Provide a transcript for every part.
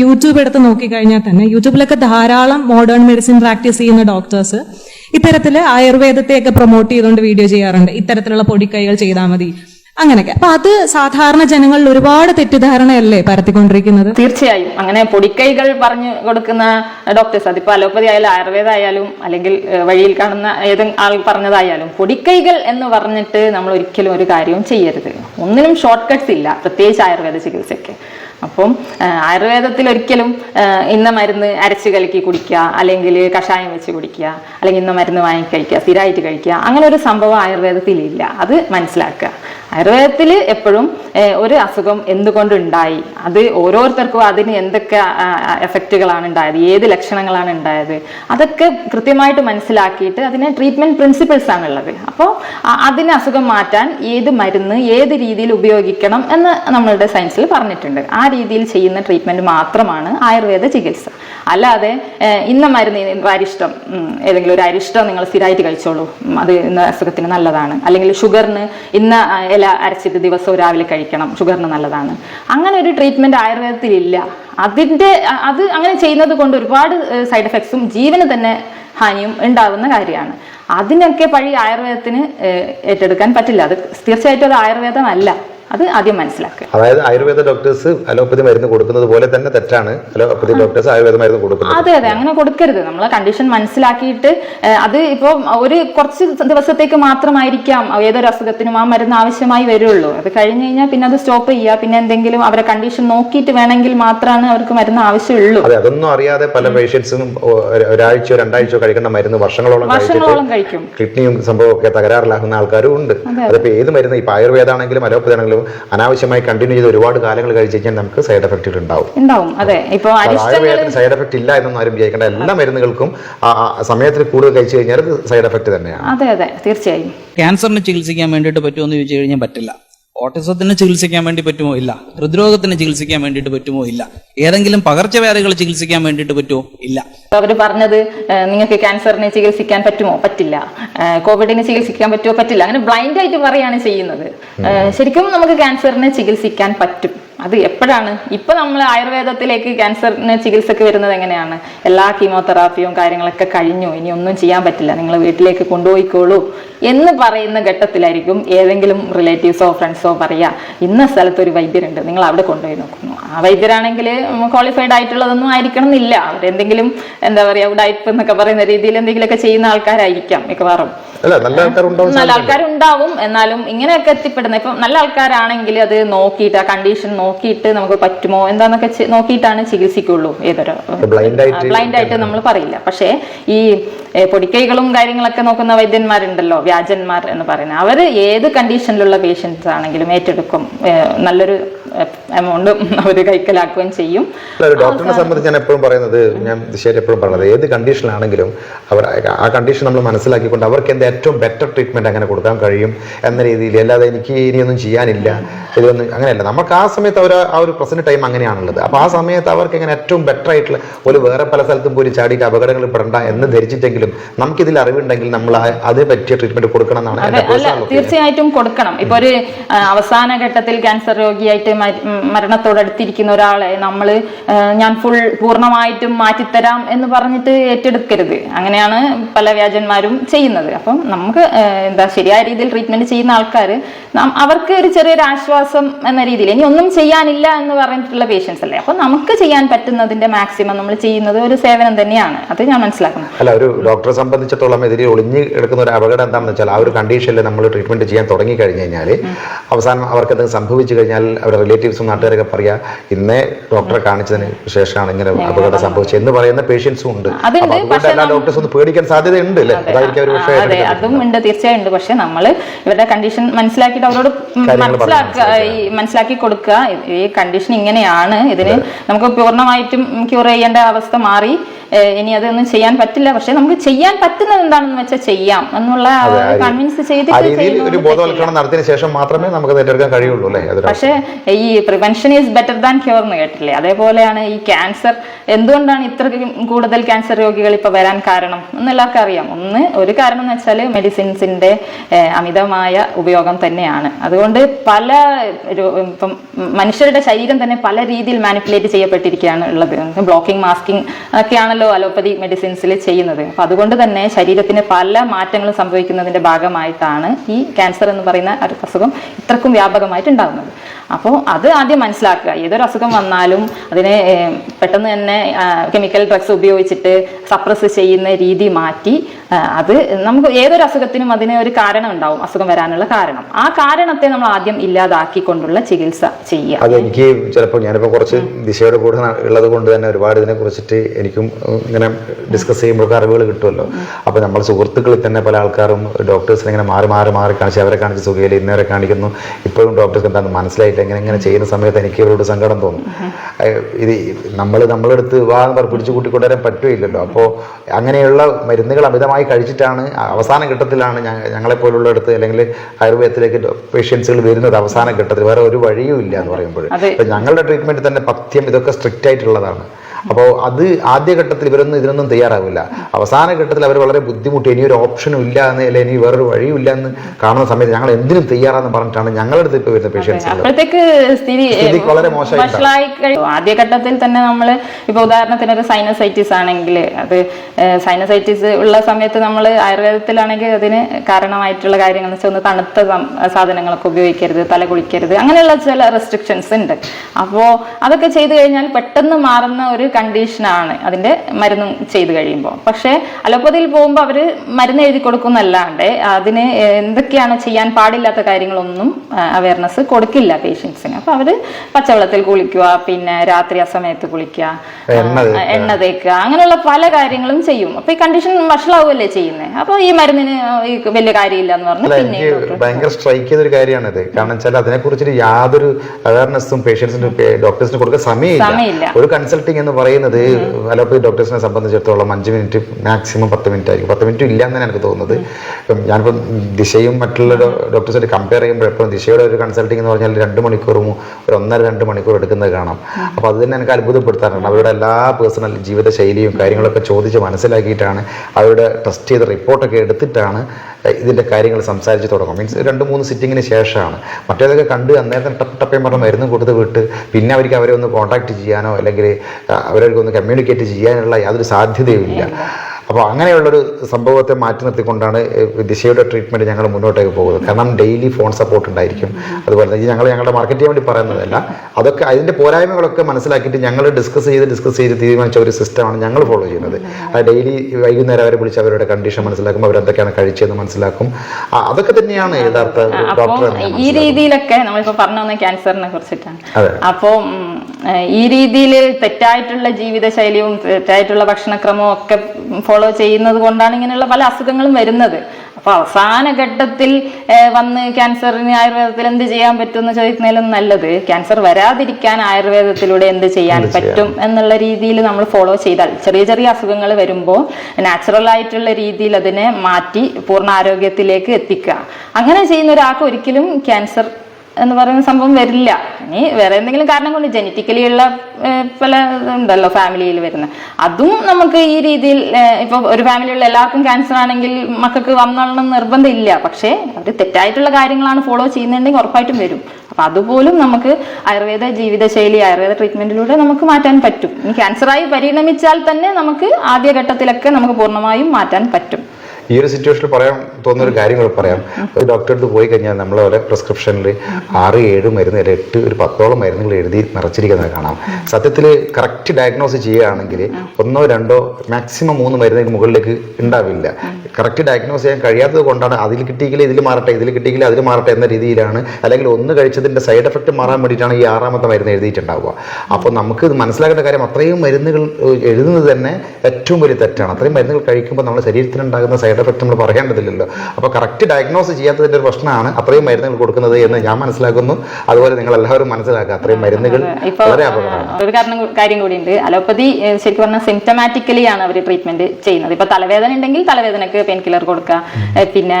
YouTube എടുത്ത് നോക്കിക്കഴിഞ്ഞാൽ തന്നെ യൂട്യൂബിലൊക്കെ ധാരാളം മോഡേൺ മെഡിസിൻ പ്രാക്ടീസ് ചെയ്യുന്ന ഡോക്ടേഴ്സ് ഇത്തരത്തിൽ ആയുർവേദത്തെയൊക്കെ പ്രൊമോട്ട് ചെയ്തുകൊണ്ട് വീഡിയോ ചെയ്യാറുണ്ട്. ഇത്തരത്തിലുള്ള പൊടിക്കൈകൾ ചെയ്താൽ മതി. അങ്ങനെയൊക്കെ. അപ്പൊ അത് സാധാരണ ജനങ്ങളിൽ ഒരുപാട് തെറ്റിദ്ധാരണയല്ലേ പരത്തിക്കൊണ്ടിരിക്കുന്നത്? തീർച്ചയായും. അങ്ങനെ പൊടിക്കൈകൾ പറഞ്ഞു കൊടുക്കുന്ന ഡോക്ടേഴ്സ് അതിപ്പോ അലോപ്പതി ആയാലും ആയുർവേദ ആയാലും അല്ലെങ്കിൽ വഴിയിൽ കാണുന്ന ഏത് ആൾ പറഞ്ഞതായാലും പൊടിക്കൈകൾ എന്ന് പറഞ്ഞിട്ട് നമ്മൾ ഒരിക്കലും ഒരു കാര്യവും ചെയ്യരുത്. ഒന്നിനും ഷോർട്ട് കട്ട്സ് ഇല്ല. പ്രത്യേകിച്ച് ആയുർവേദ ചികിത്സയ്ക്ക്. അപ്പം ആയുർവേദത്തിൽ ഒരിക്കലും ഇന്ന മരുന്ന് അരച്ച് കലക്കി കുടിക്കുക അല്ലെങ്കിൽ കഷായം വെച്ച് കുടിക്കുക അല്ലെങ്കിൽ ഇന്ന മരുന്ന് വാങ്ങി കഴിക്കുക സ്ഥിരമായിട്ട് കഴിക്കുക അങ്ങനെ ഒരു സംഭവം ആയുർവേദത്തിൽ ഇല്ല. അത് മനസ്സിലാക്കുക. ആയുർവേദത്തിൽ എപ്പോഴും ഒരു അസുഖം എന്തുകൊണ്ടുണ്ടായി? അത് ഓരോരുത്തർക്കും അതിന് എന്തൊക്കെ എഫക്റ്റുകളാണ് ഉണ്ടായത്? ഏത് ലക്ഷണങ്ങളാണ് ഉണ്ടായത്? അതൊക്കെ കൃത്യമായിട്ട് മനസ്സിലാക്കിയിട്ട് അതിന് ട്രീറ്റ്മെന്റ് പ്രിൻസിപ്പിൾസ് ആണുള്ളത്. അപ്പോൾ അതിന് അസുഖം മാറ്റാൻ ഏത് മരുന്ന് ഏത് രീതിയിൽ ഉപയോഗിക്കണം എന്ന് നമ്മളുടെ സയൻസിൽ പറഞ്ഞിട്ടുണ്ട്. ആ രീതിയിൽ ചെയ്യുന്ന ട്രീറ്റ്മെന്റ് മാത്രമാണ് ആയുർവേദ ചികിത്സ. അല്ലാതെ ഇന്ന മരുന്ന് അരിഷ്ടം ഏതെങ്കിലും ഒരു അരിഷ്ടം നിങ്ങൾ സ്ഥിരമായിട്ട് കഴിച്ചോളൂ. അത് ഇന്ന അസുഖത്തിന് നല്ലതാണ്. അല്ലെങ്കിൽ ഷുഗറിന് ഇന്ന ഇല അരച്ചിട്ട് ദിവസവും രാവിലെ കഴിക്കണം. ഷുഗറിന് നല്ലതാണ്. അങ്ങനെ ഒരു ട്രീറ്റ്മെന്റ് ആയുർവേദത്തിൽ ഇല്ല അതിന്റെ അത് അങ്ങനെ ചെയ്യുന്നത് കൊണ്ട് ഒരുപാട് സൈഡ് എഫക്ട്സും ജീവന് തന്നെ ഹാനിയും ഉണ്ടാകുന്ന കാര്യമാണ്. അതിനൊക്കെ പഴി ആയുർവേദത്തിന് ഏറ്റെടുക്കാൻ പറ്റില്ല. അത് തീർച്ചയായിട്ടും അത് ആയുർവേദമല്ല. അത് ആദ്യം മനസ്സിലാക്കുക. അതായത് ആയുർവേദ ഡോക്ടേഴ്സ് അലോപ്പതി മരുന്ന് കൊടുക്കുന്നത് പോലെ തന്നെ തെറ്റാണ്. അലോപ്പതി ഡോക്ടേഴ്സ് ആയുർവേദ മരുന്ന് കൊടുക്കുന്നത്. അതെ അതെ അങ്ങനെ കൊടുക്കരുത്. നമ്മൾ കണ്ടീഷൻ മനസ്സിലാക്കിയിട്ട് അത് ഇപ്പോൾ ഒരു കുറച്ച് ദിവസത്തേക്ക് മാത്രമായിരിക്കാം ഏതൊരു അസുഖത്തിനും ആ മരുന്ന് ആവശ്യമായി വരുള്ളൂ. അത് കഴിഞ്ഞ് കഴിഞ്ഞാൽ പിന്നെ അത് സ്റ്റോപ്പ് ചെയ്യുക. പിന്നെ എന്തെങ്കിലും അവരെ കണ്ടീഷൻ നോക്കിയിട്ട് വേണമെങ്കിൽ മാത്രമാണ് അവർക്ക് മരുന്ന് ആവശ്യമുള്ളൂ. അതെ അതൊന്നും അറിയാതെ പല പേഷ്യൻസും ഒരാഴ്ചയോ രണ്ടാഴ്ചയോ കഴിക്കേണ്ട മരുന്ന് വർഷങ്ങളോളം വർഷങ്ങളോളം കഴിക്കും. കിഡ്നിയും സംഭവമൊക്കെ തകരാറിലാകുന്ന ആൾക്കാരും ഉണ്ട്. അതിപ്പോ ഏത് മരുന്ന്? ഇപ്പൊ ആയുർവേദ ആണെങ്കിലും അലോപ്പതി ആണെങ്കിലും അനാവശ്യമായി കണ്ടിന്യൂ ചെയ്ത് ഒരുപാട് കാലങ്ങൾ കഴിച്ചു കഴിഞ്ഞാൽ നമുക്ക് സൈഡ് എഫക്റ്റുകൾ ഉണ്ടാവും. ഉണ്ടാവും അതെ. ഇപ്പോൾ സൈഡ് എഫക്ട് ഇല്ല എന്നൊന്നും ആരും വിചാരിക്കേണ്ട. എല്ലാ മരുന്നുകൾക്കും സമയത്തിൽ കൂടുതൽ കഴിച്ചു കഴിഞ്ഞാൽ സൈഡ് എഫക്ട് തന്നെയാണ്. അതെ അതെ. തീർച്ചയായും. ക്യാൻസറിന് ചികിത്സിക്കാൻ വേണ്ടിയിട്ട് പറ്റുമെന്ന് ചോദിച്ചു കഴിഞ്ഞാൽ പറ്റില്ല. ഓട്ടിസത്തിന് ചികിത്സിക്കാൻ വേണ്ടി പറ്റുമോ? ഇല്ല. ഹൃദ്രോഗത്തിന് ചികിത്സിക്കാൻ വേണ്ടിയിട്ട് പറ്റുമോ? ഇല്ല. ഏതെങ്കിലും പകർച്ചവ്യാധികൾ ചികിത്സിക്കാൻ വേണ്ടിയിട്ട് പറ്റുമോ? ഇല്ല. അവർ പറഞ്ഞത് നിങ്ങൾക്ക് ക്യാൻസറിനെ ചികിത്സിക്കാൻ പറ്റുമോ? പറ്റില്ല. കോവിഡിന് ചികിത്സിക്കാൻ പറ്റുമോ? പറ്റില്ല. അങ്ങനെ ബ്ലൈൻഡ് ആയിട്ട് പറയാണ് ചെയ്യുന്നത്. ശരിക്കും നമുക്ക് ക്യാൻസറിനെ ചികിത്സിക്കാൻ പറ്റും. അത് എപ്പോഴാണ്? ഇപ്പൊ നമ്മൾ ആയുർവേദത്തിലേക്ക് ക്യാൻസറിന് ചികിത്സക്ക് വരുന്നത് എങ്ങനെയാണ്? എല്ലാ കീമോതെറാപ്പിയും കാര്യങ്ങളൊക്കെ കഴിഞ്ഞു. ഇനി ഒന്നും ചെയ്യാൻ പറ്റില്ല. നിങ്ങൾ വീട്ടിലേക്ക് കൊണ്ടുപോയിക്കോളൂ എന്ന് പറയുന്ന ഘട്ടത്തിലായിരിക്കും ഏതെങ്കിലും റിലേറ്റീവ്സോ ഫ്രണ്ട്സോ പറയാ ഇന്ന സ്ഥലത്ത് ഒരു വൈദ്യരുണ്ട്. നിങ്ങൾ അവിടെ കൊണ്ടുപോയി നോക്കുന്നു. ആ വൈദ്യരാണെങ്കിൽ ക്വാളിഫൈഡ് ആയിട്ടുള്ളതൊന്നും ആയിരിക്കണം എന്നില്ല അവരെന്തെങ്കിലും എന്താ പറയാ ഡയറ്റ് എന്നൊക്കെ പറയുന്ന രീതിയിൽ എന്തെങ്കിലുമൊക്കെ ചെയ്യുന്ന ആൾക്കാരായിരിക്കാം മിക്കവാറും. നല്ല ആൾക്കാരുണ്ടാവും. എന്നാലും ഇങ്ങനെയൊക്കെ എത്തിപ്പെടുന്ന ഇപ്പം നല്ല ആൾക്കാരാണെങ്കിൽ അത് നോക്കിയിട്ട് ആ കണ്ടീഷൻ നോക്കിയിട്ട് നമുക്ക് പറ്റുമോ എന്താന്നൊക്കെ നോക്കിയിട്ടാണ് ചികിത്സിക്കുള്ളൂ ഏതൊരു ബ്ലൈൻഡ് ആയിട്ട് നമ്മൾ പറയില്ല. പക്ഷേ ഈ പൊടിക്കൈകളും കാര്യങ്ങളൊക്കെ നോക്കുന്ന വൈദ്യന്മാരുണ്ടല്ലോ വ്യാജന്മാർ എന്ന് പറയുന്നത് അവർ ഏത് കണ്ടീഷനിലുള്ള പേഷ്യൻസ് ആണെങ്കിലും ഏറ്റെടുക്കും നല്ലൊരു എമൗണ്ട് അവർ കൈക്കലാക്കുകയും ചെയ്യും. ഡോക്ടറിനെ സംബന്ധിച്ച് ഞാൻ എപ്പോഴും പറയുന്നത് ഞാൻ ശരി എപ്പോഴും പറയുന്നത് ഏത് കണ്ടീഷനിലാണെങ്കിലും അവർ ആ കണ്ടീഷൻ നമ്മൾ മനസ്സിലാക്കിക്കൊണ്ട് അവർക്ക് എന്ത് ഏറ്റവും ബെറ്റർ ട്രീറ്റ്മെന്റ് അങ്ങനെ കൊടുക്കാൻ കഴിയും എന്ന രീതിയിൽ. അല്ലാതെ എനിക്ക് ഇനിയൊന്നും ചെയ്യാനില്ല. ഇതൊന്നും അങ്ങനെയല്ല. നമുക്ക് ആ സമയത്ത് അവർ ആ ഒരു പ്രസന്റ് ടൈം അങ്ങനെയാണുള്ളത്. അപ്പൊ ആ സമയത്ത് അവർക്ക് എങ്ങനെ ഏറ്റവും ബെറ്റർ ആയിട്ടുള്ള ഒരു വേറെ പല സ്ഥലത്തും പോയി ചാടിയിട്ട് അപകടങ്ങൾ പെടണ്ട എന്ന് ധരിച്ചിട്ടെങ്കിലും നമുക്ക് ഇതിൽ അറിവുണ്ടെങ്കിൽ നമ്മൾ അത് പറ്റിയ ട്രീറ്റ്മെന്റ് കൊടുക്കണം എന്നാണ് തീർച്ചയായിട്ടും കൊടുക്കണം. ഇപ്പൊ ഒരു അവസാന ഘട്ടത്തിൽ ക്യാൻസർ രോഗിയായിട്ട് മരണത്തോടടുത്തിരിക്കുന്ന ഒരാളെ നമ്മൾ ഞാൻ ഫുൾ പൂർണമായിട്ടും മാറ്റിത്തരാം എന്ന് പറഞ്ഞിട്ട് ഏറ്റെടുക്കരുത്. അങ്ങനെയാണ് പല വ്യാജന്മാരും ചെയ്യുന്നത്. അപ്പം നമുക്ക് എന്താ ശരിയായ രീതിയിൽ ട്രീറ്റ്മെന്റ് ചെയ്യുന്ന ആൾക്കാർ അവർക്ക് ഒരു ചെറിയൊരു ആശ്വാസം എന്ന രീതിയിൽ ഇനി ഒന്നും ചെയ്യാനില്ല എന്ന് പറഞ്ഞിട്ടുള്ള പേഷ്യൻസ് അല്ലേ? അപ്പൊ നമുക്ക് ചെയ്യാൻ പറ്റുന്നതിന്റെ മാക്സിമം നമ്മൾ ചെയ്യുന്നത് ഒരു സേവനം തന്നെയാണ്. അത് ഞാൻ മനസ്സിലാക്കുന്നത് അല്ല ഒരു ഡോക്ടറെ സംബന്ധിച്ചിടത്തോളം എതിരെ ഒളിഞ്ഞു കിടക്കുന്ന ഒരു അപകടം എന്താണെന്ന് വെച്ചാൽ ആ ഒരു കണ്ടീഷനിൽ നമ്മൾ ട്രീറ്റ്മെന്റ് ചെയ്യാൻ തുടങ്ങി കഴിഞ്ഞു കഴിഞ്ഞാൽ അവസാനം അവർക്ക് എന്തെങ്കിലും സംഭവിച്ചു കഴിഞ്ഞാൽ അവരുടെ റിലേറ്റീവ്സും നാട്ടുകാരൊക്കെ പറയാ ഇന്നേ ഡോക്ടറെ കാണിച്ചതിന് ശേഷമാണ് ഇങ്ങനെ അപകടം സംഭവിച്ചത്. എന്ന് പറയുന്ന പേഷ്യൻസും ഉണ്ട്. അതുകൊണ്ട് എല്ലാ ഡോക്ടേഴ്സ് ഒന്ന് പേടിക്കാൻ സാധ്യതയുണ്ട് അല്ലേ? അതായിരിക്കും ഒരു പക്ഷേ അതെ. ഉണ്ട് തീർച്ചയായും ഉണ്ട്. പക്ഷെ നമ്മൾ ഇവരുടെ കണ്ടീഷൻ മനസ്സിലാക്കിയിട്ട് അവരോട് മനസ്സിലാക്കുക മനസ്സിലാക്കി കൊടുക്കുക. ഈ കണ്ടീഷൻ ഇങ്ങനെയാണ്. ഇതിന് നമുക്ക് പൂർണമായിട്ടും ക്യൂർ ചെയ്യേണ്ട അവസ്ഥ മാറി. ഇനി അതൊന്നും ചെയ്യാൻ പറ്റില്ല. പക്ഷെ നമുക്ക് ചെയ്യാൻ പറ്റുന്നത് എന്താണെന്ന് വെച്ചാൽ ചെയ്യാം എന്നുള്ള കൺവിൻസ് ചെയ്ത് ചെയ്തിട്ട് ഒരു ബോധവൽക്കരണം നടത്തിയതിനു ശേഷം മാത്രമേ നമുക്ക് ഏറ്റെടുക്കാൻ കഴിയുള്ളൂ പക്ഷേ ഈ ഈ prevention is better than cure എന്ന് കേട്ടില്ലേ അതേപോലെയാണ് ഈ ക്യാൻസർ എന്തുകൊണ്ടാണ് ഇത്രയും കൂടുതൽ ക്യാൻസർ രോഗികൾ ഇപ്പൊ വരാൻ കാരണം? എന്ന് എല്ലാവർക്കും അറിയാം. ഒന്ന് ഒരു കാരണം എന്ന് വെച്ചാൽ മെഡിസിൻസിന്റെ അമിതമായ ഉപയോഗം തന്നെയാണ്. അതുകൊണ്ട് പല ഇപ്പം മനുഷ്യരുടെ ശരീരം തന്നെ പല രീതിയിൽ മാനിപ്പുലേറ്റ് ചെയ്യപ്പെട്ടിരിക്കുകയാണ് ഉള്ളത്. ബ്ലോക്കിംഗ് മാസ്കിംഗ് ഒക്കെയാണല്ലോ അലോപ്പതി മെഡിസിൻസിൽ ചെയ്യുന്നത്. അപ്പൊ അതുകൊണ്ട് തന്നെ ശരീരത്തിന് പല മാറ്റങ്ങളും സംഭവിക്കുന്നതിന്റെ ഭാഗമായിട്ടാണ് ഈ ക്യാൻസർ എന്ന് പറയുന്ന ഒരു അസുഖം ഇത്രക്കും വ്യാപകമായിട്ട് ഉണ്ടാകുന്നത് അപ്പോൾ അത് ആദ്യം മനസ്സിലാക്കുക. ഏതൊരു അസുഖം വന്നാലും അതിനെ പെട്ടെന്ന് തന്നെ കെമിക്കൽ ഡ്രഗ്സ് ഉപയോഗിച്ചിട്ട് സപ്രസ് ചെയ്യുന്ന രീതി മാറ്റി അത് നമുക്ക് ഏതൊരു അസുഖത്തിനും അതിന് ഒരു കാരണം ഉണ്ടാവും അസുഖം വരാനുള്ള കാരണം. ആ കാരണത്തെ നമ്മൾ ആദ്യം ഇല്ലാതാക്കിക്കൊണ്ടുള്ള ചികിത്സ ചെയ്യുക. അത് എനിക്ക് ചിലപ്പോൾ ഞാനിപ്പോൾ കുറച്ച് ദിശയുടെ കൂടെ ഉള്ളത് കൊണ്ട് തന്നെ ഒരുപാട് ഇതിനെ കുറിച്ചിട്ട് എനിക്കും ഇങ്ങനെ ഡിസ്കസ് ചെയ്യുമ്പോഴൊക്കെ അറിവുകൾ കിട്ടുമല്ലോ. അപ്പോൾ നമ്മൾ സുഹൃത്തുക്കളിൽ തന്നെ പല ആൾക്കാരും ഡോക്ടേഴ്സിനെ ഇങ്ങനെ മാറി മാറി മാറി കാണിച്ച് അവരെ കാണിച്ച് സുഖയില്ല ഇന്നവരെ കാണിക്കുന്നു. ഇപ്പോഴും ഡോക്ടർക്ക് എന്താണെന്ന് മനസ്സിലായിട്ട് എങ്ങനെ ഇങ്ങനെ ചെയ്യുന്ന സമയത്ത് എനിക്ക് ഇവരോട് സങ്കടം തോന്നും. ഇത് നമ്മൾ നമ്മളെടുത്ത് വാ എന്ന് പറഞ്ഞ് പിടിച്ചു കൂട്ടിക്കൊണ്ടുവരാൻ പറ്റുകയില്ലല്ലോ അപ്പോൾ അങ്ങനെയുള്ള മരുന്നുകൾ അമിതമായി കഴിച്ചിട്ടാണ് അവസാന ഘട്ടത്തിലാണ് ഞങ്ങളെപ്പോലുള്ളിടത്ത് അല്ലെങ്കിൽ ആയുർവേദത്തിലേക്ക് പേഷ്യൻസുകൾ വരുന്നത് അവസാന ഘട്ടത്തിൽ. വേറെ ഒരു വഴിയും ഇല്ല എന്ന് പറയുമ്പോൾ ഞങ്ങളുടെ ട്രീറ്റ്മെന്റ് തന്നെ പഥ്യം ഇതൊക്കെ സ്ട്രിക്റ്റ് ആയിട്ടുള്ളതാണ്. അപ്പോൾ അത് ആദ്യഘട്ടത്തിൽ ഇവരൊന്നും ഇതിനൊന്നും തയ്യാറാവില്ല. അവസാന ഘട്ടത്തിൽ അവർ വളരെ ബുദ്ധിമുട്ടി ഇനി ഒരു ഓപ്ഷനും ഇല്ല എന്ന് അല്ലെങ്കിൽ ഇനി വേറൊരു വഴിയും ഇല്ല എന്ന് കാണുന്ന സമയത്ത് ഞങ്ങൾ എന്തിനും തയ്യാറാന്ന് പറഞ്ഞിട്ടാണ് ഞങ്ങളുടെ അടുത്ത് ഇപ്പോൾ വരുന്ന പേഷ്യൻസ് വളരെ മോശമായി ആദ്യഘട്ടത്തിൽ തന്നെ നമ്മൾ ഇപ്പോൾ ഉദാഹരണത്തിന് ഒരു സൈനസൈറ്റിസ് ആണെങ്കിൽ അത് സൈനസൈറ്റിസ് ഉള്ള സമയത്ത് നമ്മൾ ആയുർവേദത്തിലാണെങ്കിൽ അതിന് കാരണമായിട്ടുള്ള കാര്യങ്ങൾ എന്ന് വെച്ചാൽ ഒന്ന് തണുത്ത സാധനങ്ങളൊക്കെ ഉപയോഗിക്കരുത് തല കുളിക്കരുത് അങ്ങനെയുള്ള ചില റെസ്ട്രിക്ഷൻസ് ഉണ്ട്. അപ്പോൾ അതൊക്കെ ചെയ്തു കഴിഞ്ഞാൽ പെട്ടെന്ന് മാറുന്ന ഒരു കണ്ടീഷനാണ് അതിന്റെ മരുന്നും ചെയ്തു കഴിയുമ്പോൾ. പക്ഷേ അലോപ്പതിയിൽ പോകുമ്പോൾ അവർ മരുന്ന് എഴുതി കൊടുക്കുന്നല്ലാണ്ട് അതിന് എന്തൊക്കെയാണ് ചെയ്യാൻ പാടില്ലാത്ത കാര്യങ്ങളൊന്നും അവയർനെസ് കൊടുക്കില്ല പേഷ്യൻസിന് അപ്പൊ അവർ പച്ചവെള്ളത്തിൽ കുളിക്കുക പിന്നെ രാത്രി ആ സമയത്ത് കുളിക്കുക എണ്ണ തേക്കുക. അങ്ങനെയുള്ള പല കാര്യങ്ങളും ചെയ്യും. അപ്പൊ ഈ കണ്ടീഷൻ വഷളാവുമല്ലേ ചെയ്യുന്നത് അപ്പോൾ ഈ മരുന്നിന് വലിയ കാര്യമില്ല എന്ന് പറഞ്ഞു പിന്നെ ഭയങ്കര സ്ട്രൈക്ക് ചെയ്ത ഒരു കാര്യമാണിത് കാരണം വെച്ചാൽ അതിനെക്കുറിച്ചിട്ട് യാതൊരു അവയർനെസ്സും പേഷ്യൻസിന് ഡോക്ടേഴ്സിന് കൊടുക്കാൻ സമയമില്ല. സമയമില്ല. ഒരു കൺസൾട്ടിങ് എന്ന് പറയുന്നത് അലോപ്പതി ഡോക്ടേഴ്സിനെ സംബന്ധിച്ചിടത്തോളം അഞ്ച് മിനിറ്റ് മാക്സിമം പത്ത് മിനിറ്റ് ആയിരിക്കും പത്ത് മിനിറ്റ് ഇല്ല എന്നാണ് എനിക്ക് തോന്നുന്നത്. ഇപ്പം ഞാനിപ്പം ദിശയും മറ്റുള്ള ഡോക്ടേഴ്സായിട്ട് കമ്പയർ ചെയ്യുമ്പോൾ എപ്പോഴും ദിശയുടെ ഒരു കൺസൾട്ടിംഗ് എന്ന് പറഞ്ഞാൽ രണ്ട് മണിക്കൂറും ഒരു ഒന്നര രണ്ട് മണിക്കൂർ എടുക്കുന്നത് കാണാം. അപ്പോൾ അത് തന്നെ എനിക്ക് അത്ഭുതപ്പെടുത്താറുണ്ട്. അവരുടെ എല്ലാ പേഴ്സണൽ ജീവിത ശൈലിയും കാര്യങ്ങളൊക്കെ ചോദിച്ച് മനസ്സിലാക്കിയിട്ടാണ് അവരുടെ ടെസ്റ്റ് ചെയ്ത റിപ്പോർട്ടൊക്കെ എടുത്തിട്ടാണ് ഇതിന്റെ കാര്യങ്ങൾ സംസാരിച്ച് തുടങ്ങും. മീൻസ് രണ്ട് മൂന്ന് സിറ്റിങ്ങിന് ശേഷമാണ്. മറ്റേതൊക്കെ കണ്ട് അന്നേരം ടപ്പ് ടപ്പയും പറഞ്ഞ മരുന്ന് കൊടുത്ത് വിട്ട് പിന്നെ അവർക്ക് അവരെ ഒന്ന് കോൺടാക്റ്റ് ചെയ്യാനോ അല്ലെങ്കിൽ അവരവർക്കൊന്ന് കമ്മ്യൂണിക്കേറ്റ് ചെയ്യാനുള്ള യാതൊരു സാധ്യതയും ഇല്ല അപ്പോൾ അങ്ങനെയുള്ളൊരു സംഭവത്തെ മാറ്റി നിർത്തിക്കൊണ്ടാണ് ദിശയുടെ ട്രീറ്റ്മെന്റ് ഞങ്ങൾ മുന്നോട്ടേക്ക് പോകുന്നത്. കാരണം ഡെയിലി ഫോൺ സപ്പോർട്ട് ഉണ്ടായിരിക്കും. അതുപോലെ തന്നെ ഞങ്ങൾ ഞങ്ങളുടെ മാർക്കറ്റ് ചെയ്യാൻ വേണ്ടി പറയുന്നതല്ല അതൊക്കെ അതിന്റെ പോരായ്മകളൊക്കെ മനസ്സിലാക്കിയിട്ട് ഞങ്ങൾ ഡിസ്കസ് ചെയ്ത് ഡിസ്കസ് ചെയ്ത് തീരുമാനിച്ച ഒരു സിസ്റ്റമാണ് ഞങ്ങൾ ഫോളോ ചെയ്യുന്നത്. അത് ഡെയിലി വൈകുന്നേരം അവരെ വിളിച്ച് അവരുടെ കണ്ടീഷൻ മനസ്സിലാക്കും അവരെന്തൊക്കെയാണ് കഴിച്ചതെന്ന് മനസ്സിലാക്കും. അതൊക്കെ തന്നെയാണ് യഥാർത്ഥ ഡോക്ടർ ഈ രീതിയിലൊക്കെ നമ്മളിപ്പോൾ പറഞ്ഞു വന്ന ക്യാൻസറിനെ കുറിച്ചിട്ടാണ്. അപ്പോൾ ഈ രീതിയിൽ തെറ്റായിട്ടുള്ള ജീവിതശൈലിയും തെറ്റായിട്ടുള്ള ഭക്ഷണക്രമവും ഒക്കെ ഫോളോ ചെയ്യുന്നത് കൊണ്ടാണ് ഇങ്ങനെയുള്ള പല അസുഖങ്ങളും വരുന്നത്. അപ്പൊ അവസാന ഘട്ടത്തിൽ വന്ന് ക്യാൻസറിന് ആയുർവേദത്തിൽ എന്ത് ചെയ്യാൻ പറ്റും എന്ന് ചോദിക്കുന്നതിലും നല്ലത്. ക്യാൻസർ വരാതിരിക്കാൻ ആയുർവേദത്തിലൂടെ എന്ത് ചെയ്യാൻ പറ്റും എന്നുള്ള രീതിയിൽ നമ്മൾ ഫോളോ ചെയ്താൽ ചെറിയ ചെറിയ അസുഖങ്ങൾ വരുമ്പോൾ നാച്ചുറൽ ആയിട്ടുള്ള രീതിയിൽ അതിനെ മാറ്റി പൂർണ ആരോഗ്യത്തിലേക്ക് എത്തിക്കുക. അങ്ങനെ ചെയ്യുന്ന ഒരാൾക്ക് ഒരിക്കലും ക്യാൻസർ എന്ന് പറയുന്ന സംഭവം വരില്ല. ഇനി വേറെ എന്തെങ്കിലും കാരണം കൊണ്ട് ജനറ്റിക്കലി ഉള്ള പല ഉണ്ടല്ലോ ഫാമിലിയിൽ വരുന്ന. അതും നമുക്ക് ഈ രീതിയിൽ ഇപ്പൊ ഒരു ഫാമിലിയുള്ള എല്ലാവർക്കും ക്യാൻസർ ആണെങ്കിൽ മക്കൾക്ക് വന്നോളണം നിർബന്ധമില്ല. പക്ഷേ അവർ തെറ്റായിട്ടുള്ള കാര്യങ്ങളാണ് ഫോളോ ചെയ്യുന്നുണ്ടെങ്കിൽ ഉറപ്പായിട്ടും വരും. അപ്പൊ അതുപോലും നമുക്ക് ആയുർവേദ ജീവിതശൈലി ആയുർവേദ ട്രീറ്റ്മെന്റിലൂടെ നമുക്ക് മാറ്റാൻ പറ്റും. ഇനി ക്യാൻസറായി പരിണമിച്ചാൽ തന്നെ നമുക്ക് ആദ്യഘട്ടത്തിലൊക്കെ നമുക്ക് പൂർണമായും മാറ്റാൻ പറ്റും. ഈ ഒരു സിറ്റുവേഷനിൽ പറയാൻ തോന്നുന്ന ഒരു കാര്യങ്ങൾ പറയാം. ഒരു അടുത്ത് പോയി കഴിഞ്ഞാൽ നമ്മളെ പോലെ പ്രിസ്ക്രിപ്ഷനിൽ ആറ് ഏഴ് മരുന്ന് അല്ലെ എട്ട് ഒരു പത്തോളം മരുന്നുകൾ എഴുതി നിറച്ചിരിക്കുന്നത് കാണാം. സത്യത്തിൽ കറക്റ്റ് ഡയഗ്നോസ് ചെയ്യുകയാണെങ്കിൽ ഒന്നോ രണ്ടോ മാക്സിമം മൂന്ന് മരുന്നിന് മുകളിലേക്ക് ഉണ്ടാവില്ല. കറക്റ്റ് ഡയഗ്നോസ് ചെയ്യാൻ കഴിയാത്തത് കൊണ്ടാണ് അതിൽ കിട്ടിയെങ്കിൽ ഇതിൽ മാറട്ടെ ഇതിൽ കിട്ടിയെങ്കിൽ അതിൽ മാറട്ടെ എന്ന രീതിയിലാണ് അല്ലെങ്കിൽ ഒന്ന് കഴിച്ചതിന്റെ സൈഡ് എഫക്റ്റ് മാറാൻ വേണ്ടിയിട്ടാണ് ഈ ആറാമത്തെ മരുന്ന് എഴുതിയിട്ടുണ്ടാവുക. അപ്പോൾ നമുക്ക് ഇത് മനസ്സിലാക്കേണ്ട കാര്യം അത്രയും മരുന്നുകൾ എഴുതുന്നത് തന്നെ ഏറ്റവും വലിയ തെറ്റാണ്. അത്രയും മരുന്നുകൾ കഴിക്കുമ്പോൾ നമ്മുടെ ശരീരത്തിനുണ്ടാകുന്ന സൈഡ് എഫക്ട് നമ്മൾ പറയേണ്ടതില്ലല്ലോ. അപ്പോൾ കറക്റ്റ് ഡയഗ്നോസ് ചെയ്യാത്തതിന്റെ ഒരു പ്രശ്നമാണ് അത്രയും മരുന്നുകൾ കൊടുക്കുന്നത് എന്ന് ഞാൻ മനസ്സിലാക്കുന്നു. അതുപോലെ നിങ്ങൾ എല്ലാവരും മനസ്സിലാക്കുക അത്രയും മരുന്നുകൾ വളരെ അപകടമാണ്. ഒരു കാരണം കാര്യം കൂടിയുണ്ട്. അലോപ്പതി ശരിക്കും പറഞ്ഞാൽ സിംറ്റമാറ്റിക്കലി ആണ് അവർ ട്രീറ്റ്മെന്റ് ചെയ്യുന്നത്. ഇപ്പൊ തലവേദന ഉണ്ടെങ്കിൽ തലവേദനക്ക് പെയിൻ കില്ലർ കൊടുക്കുക. പിന്നെ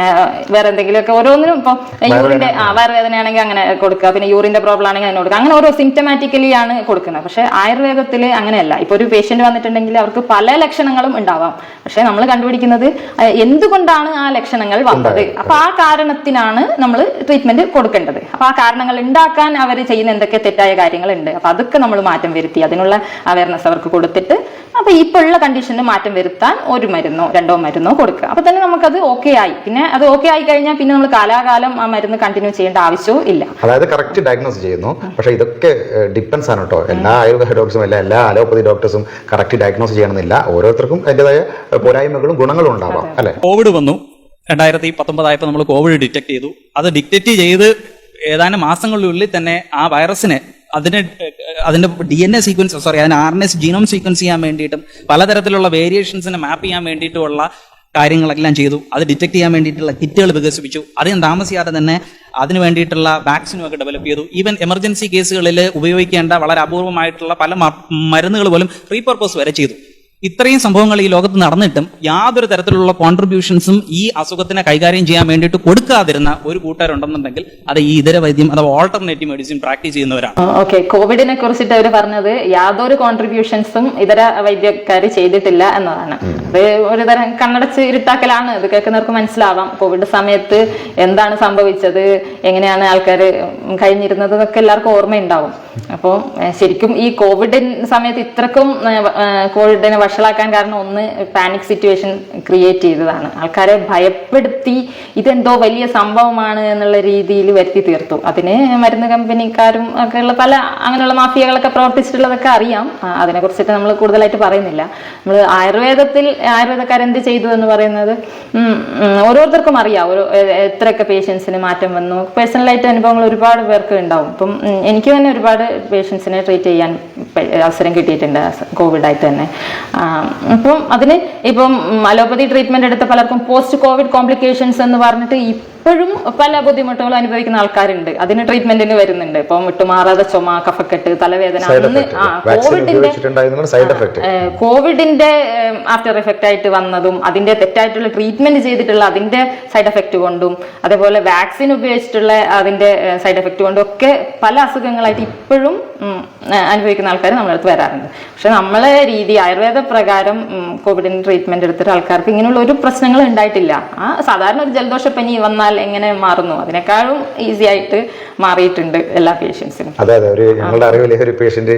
വേറെ എന്തെങ്കിലുമൊക്കെ ഓരോന്നിനും ഇപ്പൊ യൂറിന്റെ ആ വയറുവേദനയാണെങ്കിൽ അങ്ങനെ കൊടുക്കുക. പിന്നെ യൂറിന്റെ പ്രോബ്ലം ആണെങ്കിൽ അതിന് കൊടുക്കുക. അങ്ങനെ ഓരോ സിംറ്റമാറ്റിക്കലി ആണ് കൊടുക്കുന്നത്. പക്ഷെ ആയുർവേദത്തിൽ അങ്ങനെയല്ല. ഇപ്പൊ ഒരു പേഷ്യന്റ് വന്നിട്ടുണ്ടെങ്കിൽ അവർക്ക് പല ലക്ഷണങ്ങളും ഉണ്ടാവാം. പക്ഷെ നമ്മൾ കണ്ടുപിടിക്കുന്നത് എന്തുകൊണ്ടാണ് ആ ലക്ഷണങ്ങൾ വന്നത്? അപ്പൊ ആ കാരണത്തിനാണ് നമ്മൾ ട്രീറ്റ്മെന്റ് കൊടുക്കേണ്ടത്. അപ്പൊ ആ കാരണങ്ങൾ ഉണ്ടാക്കാൻ അവർ ചെയ്യുന്ന എന്തൊക്കെ തെറ്റായ കാര്യങ്ങളുണ്ട്. അപ്പൊ അതൊക്കെ നമ്മൾ മാറ്റം വരുത്തി. അതിനുള്ള അവയർനെസ് അവർക്ക് കൊടുത്തിട്ട് അപ്പൊ ഇപ്പൊ ഉള്ള കണ്ടീഷന് മാറ്റം വരുത്താൻ ഒരു മരുന്നോ രണ്ടോ മരുന്നോ കൊടുക്കുക. അപ്പൊ തന്നെ നമുക്കത് ഓക്കെ ആയി. പിന്നെ അത് ഓക്കെ ആയി കഴിഞ്ഞാൽ പിന്നെ നമ്മൾ കാലാകാലം ആ മരുന്ന് കണ്ടിന്യൂ ചെയ്യേണ്ട ആവശ്യവും ഇല്ല. അതായത് കറക്റ്റ് ഡയഗ്നോസ് ചെയ്യുന്നു. പക്ഷേ ഇതൊക്കെ ഡിപ്പെൻസ് ആണ് കേട്ടോ എല്ലാ ആയുർവേദ ഡോക്ടേഴ്സും അല്ല എല്ലാ അലോപ്പതി ഡോക്ടേഴ്സും കറക്റ്റ് ഡയഗ്നോസ് ചെയ്യണമെന്നില്ല. ഓരോരുത്തർക്കും അതിന്റെതായ പോരായ്മകളും ഗുണങ്ങളും ഉണ്ടാവാം അല്ലെ? കോവിഡ് വന്നു. രണ്ടായിരത്തി പത്തൊമ്പതായപ്പോൾ നമ്മൾ കോവിഡ് ഡിറ്റക്ട് ചെയ്തു. അത് ഡിറ്റക്ട് ചെയ്ത് ഏതാനും മാസങ്ങളിലുള്ളിൽ തന്നെ ആ വൈറസിനെ അതിന് അതിന്റെ D N A sequence sorry അതിന് R N S genome sequence ചെയ്യാൻ വേണ്ടിയിട്ടും പലതരത്തിലുള്ള വേരിയേഷൻസിനെ മാപ്പ് ചെയ്യാൻ വേണ്ടിയിട്ടുള്ള കാര്യങ്ങളെല്ലാം ചെയ്തു. അത് ഡിറ്റക്ട് ചെയ്യാൻ വേണ്ടിയിട്ടുള്ള കിറ്റുകൾ വികസിപ്പിച്ചു. അധികം താമസിയാതെ തന്നെ അതിന് വേണ്ടിയിട്ടുള്ള വാക്സിനും ഒക്കെ ഡെവലപ്പ് ചെയ്തു. ഈവൻ എമർജൻസി കേസുകളിൽ ഉപയോഗിക്കേണ്ട വളരെ അപൂർവമായിട്ടുള്ള പല മരുന്നുകൾ പോലും റീപർപ്പസ് വരെ ചെയ്തു. ഇത്രയും സംഭവങ്ങൾ ഈ ലോകത്ത് നടന്നിട്ടും യാതൊരു തരത്തിലുള്ള കോൺട്രിബ്യൂഷൻസും ഈ അസുഖത്തിനെ കൈകാര്യം ചെയ്യാൻ വേണ്ടിയിട്ട് കൊടുക്കാതിരുന്ന ഒരു കൂട്ടുകാരുണ്ടെന്നുണ്ടെങ്കിൽ അത് ഈ ഇതര വൈദ്യം അഥവാ ഓൾട്ടർനേറ്റീവ് മെഡിസിൻ പ്രാക്ടീസ് ചെയ്യുന്നവരാണ്. ഓക്കെ. കോവിഡിനെ കുറിച്ചിട്ട് അവർ പറഞ്ഞത് യാതൊരു കോൺട്രിബ്യൂഷൻസും ഇതര വൈദ്യക്കാർ ചെയ്തിട്ടില്ല എന്നതാണ്. അത് ഒരു തരം കണ്ണടച്ച് ഇരുട്ടാക്കലാണ് ഇത് കേൾക്കുന്നവർക്ക് മനസ്സിലാവാം. കോവിഡ് സമയത്ത് എന്താണ് സംഭവിച്ചത്? എങ്ങനെയാണ് ആൾക്കാർ കഴിഞ്ഞിരുന്നത്? എന്നൊക്കെ എല്ലാവർക്കും ഓർമ്മയുണ്ടാവും. അപ്പോൾ ശരിക്കും ഈ കോവിഡ് സമയത്ത് ഇത്രക്കും കോവിഡിനെ വഷളാക്കാൻ കാരണം ഒന്ന് പാനിക് സിറ്റുവേഷൻ ക്രിയേറ്റ് ചെയ്തതാണ്. ആൾക്കാരെ ഭയപ്പെടുത്തി ഇതെന്തോ വലിയ സംഭവമാണ് എന്നുള്ള രീതിയിൽ വരുത്തി തീർത്തു. അതിന് മരുന്ന് കമ്പനിക്കാരും ഉള്ള പല അങ്ങനെയുള്ള മാഫിയകളൊക്കെ പ്രവർത്തിച്ചിട്ടുള്ളതൊക്കെ അറിയാം. അതിനെക്കുറിച്ചിട്ട് അതിനെ കുറിച്ചിട്ട് നമ്മൾ കൂടുതലായിട്ട് പറയുന്നില്ല. നമ്മൾ ആയുർവേദത്തിൽ ആയുർവേദക്കാർ എന്ത് ചെയ്തു എന്ന് പറയുന്നത് ഓരോരുത്തർക്കും അറിയാം. ഓരോ എത്രയൊക്കെ പേഷ്യൻസിന് മാറ്റം വന്നു. പേഴ്സണലായിട്ട് അനുഭവങ്ങൾ ഒരുപാട് പേർക്ക് ഉണ്ടാവും. ഇപ്പം എനിക്ക് തന്നെ ഒരുപാട് പേഷ്യൻസിനെ ട്രീറ്റ് ചെയ്യാൻ അവസരം കിട്ടിയിട്ടുണ്ട് കോവിഡായിട്ട് തന്നെ. അപ്പം അതിന് ഇപ്പം അലോപ്പതി ട്രീറ്റ്മെന്റ് എടുത്ത പലർക്കും പോസ്റ്റ് കോവിഡ് കോംപ്ലിക്കേഷൻസ് എന്ന് പറഞ്ഞിട്ട് ഇപ്പോഴും പല ബുദ്ധിമുട്ടുകളും അനുഭവിക്കുന്ന ആൾക്കാരുണ്ട്. അതിന് ട്രീറ്റ്മെന്റിന് വരുന്നുണ്ട്. ഇപ്പം വിട്ടുമാറാതെ ചുമ കഫക്കെട്ട് തലവേദന അന്ന് ആ കോവിഡിന്റെ കോവിഡിന്റെ ആഫ്റ്റർ എഫക്റ്റ് ആയിട്ട് വന്നതും അതിന്റെ തെറ്റായിട്ടുള്ള ട്രീറ്റ്മെന്റ് ചെയ്തിട്ടുള്ള അതിന്റെ സൈഡ് എഫക്റ്റ് കൊണ്ടും അതേപോലെ വാക്സിൻ ഉപയോഗിച്ചിട്ടുള്ള അതിന്റെ സൈഡ് എഫക്റ്റ് കൊണ്ടും ഒക്കെ പല അസുഖങ്ങളായിട്ട് ഇപ്പോഴും അനുഭവിക്കുന്ന ആൾക്കാർ നമ്മുടെ അടുത്ത് വരാറുണ്ട്. പക്ഷെ നമ്മളെ രീതി ആയുർവേദ പ്രകാരം കോവിഡിന് ട്രീറ്റ്മെന്റ് എടുത്തിട്ട് ആൾക്കാർക്ക് ഇങ്ങനെയുള്ള ഒരു പ്രശ്നങ്ങൾ ഉണ്ടായിട്ടില്ല. ആ സാധാരണ ഒരു ജലദോഷപ്പനി വന്നാൽ എങ്ങനെ മാറുന്നു? അതിനേക്കാളും ഈസി ആയിട്ട് മാറിയിട്ടുണ്ട് എല്ലാ പേഷ്യൻസിനും അതെ അതെ. ഒരു ഞങ്ങളുടെ അറിവിലെ ഒരു പേഷ്യന്റ്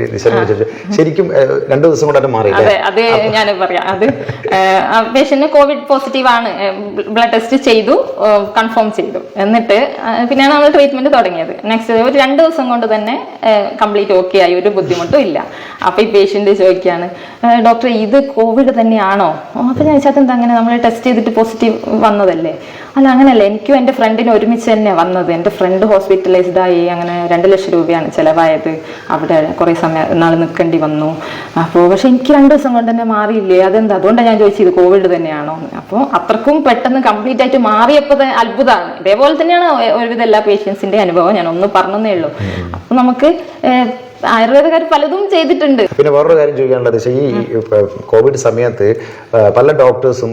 ശരിക്കും രണ്ടു ദിവസം കൊണ്ട് മാറി അതെ അത് ഞാൻ പറയാം. അത് പേഷ്യന്റ് കോവിഡ് പോസിറ്റീവ് ആണ്. ബ്ലഡ് ടെസ്റ്റ് ചെയ്തു കൺഫേം ചെയ്തു. എന്നിട്ട് പിന്നെയാണ് നമ്മൾ ട്രീറ്റ്മെന്റ് തുടങ്ങിയത്. നെക്സ്റ്റ് ഒരു രണ്ട് ദിവസം കൊണ്ട് തന്നെ കംപ്ലീറ്റ് ഓക്കെ ആയി. ഒരു ബുദ്ധിമുട്ടും ഇല്ല. അപ്പൊ ഈ പേഷ്യന്റ് ചോദിക്കുകയാണ് ഡോക്ടർ ഇത് കോവിഡ് തന്നെയാണോ? അപ്പൊ ഞാൻ ചോദിച്ചാൽ എന്താ അങ്ങനെ? നമ്മൾ ടെസ്റ്റ് ചെയ്തിട്ട് പോസിറ്റീവ് വന്നതല്ലേ? അല്ല അങ്ങനല്ല എനിക്കും എന്റെ ഫ്രണ്ടിന് ഒരുമിച്ച് തന്നെ വന്നത്. എന്റെ ഫ്രണ്ട് ഹോസ്പിറ്റലൈസ്ഡ് ആയി. അങ്ങനെ രണ്ട് ലക്ഷം രൂപയാണ് ചിലവായത്. അവിടെ കുറേ സമയം നാൾ നിൽക്കേണ്ടി വന്നു. അപ്പോൾ പക്ഷെ എനിക്ക് രണ്ട് ദിവസം കൊണ്ട് തന്നെ മാറിയില്ലേ? അതെന്താ? അതുകൊണ്ടാണ് ഞാൻ ചോദിച്ചത്. കോവിഡ് തന്നെയാണോ അപ്പോൾ അത്രക്കും പെട്ടെന്ന് കംപ്ലീറ്റ് ആയിട്ട് മാറിയപ്പോൾ തന്നെ അത്ഭുതമാണ് ഇതേപോലെ തന്നെയാണ് ഒരുവിധ എല്ലാ പേഷ്യൻസിന്റെ അനുഭവം. ഞാൻ ഒന്ന് പറഞ്ഞതേ ഉള്ളൂ. അപ്പോൾ നമുക്ക് ആയുർവേദക്കാർ പലതും ചെയ്തിട്ടുണ്ട്. പിന്നെ വേറൊരു കാര്യം ചോദിക്കാനുള്ളത് ഈ കോവിഡ് സമയത്ത് പല ഡോക്ടേഴ്സും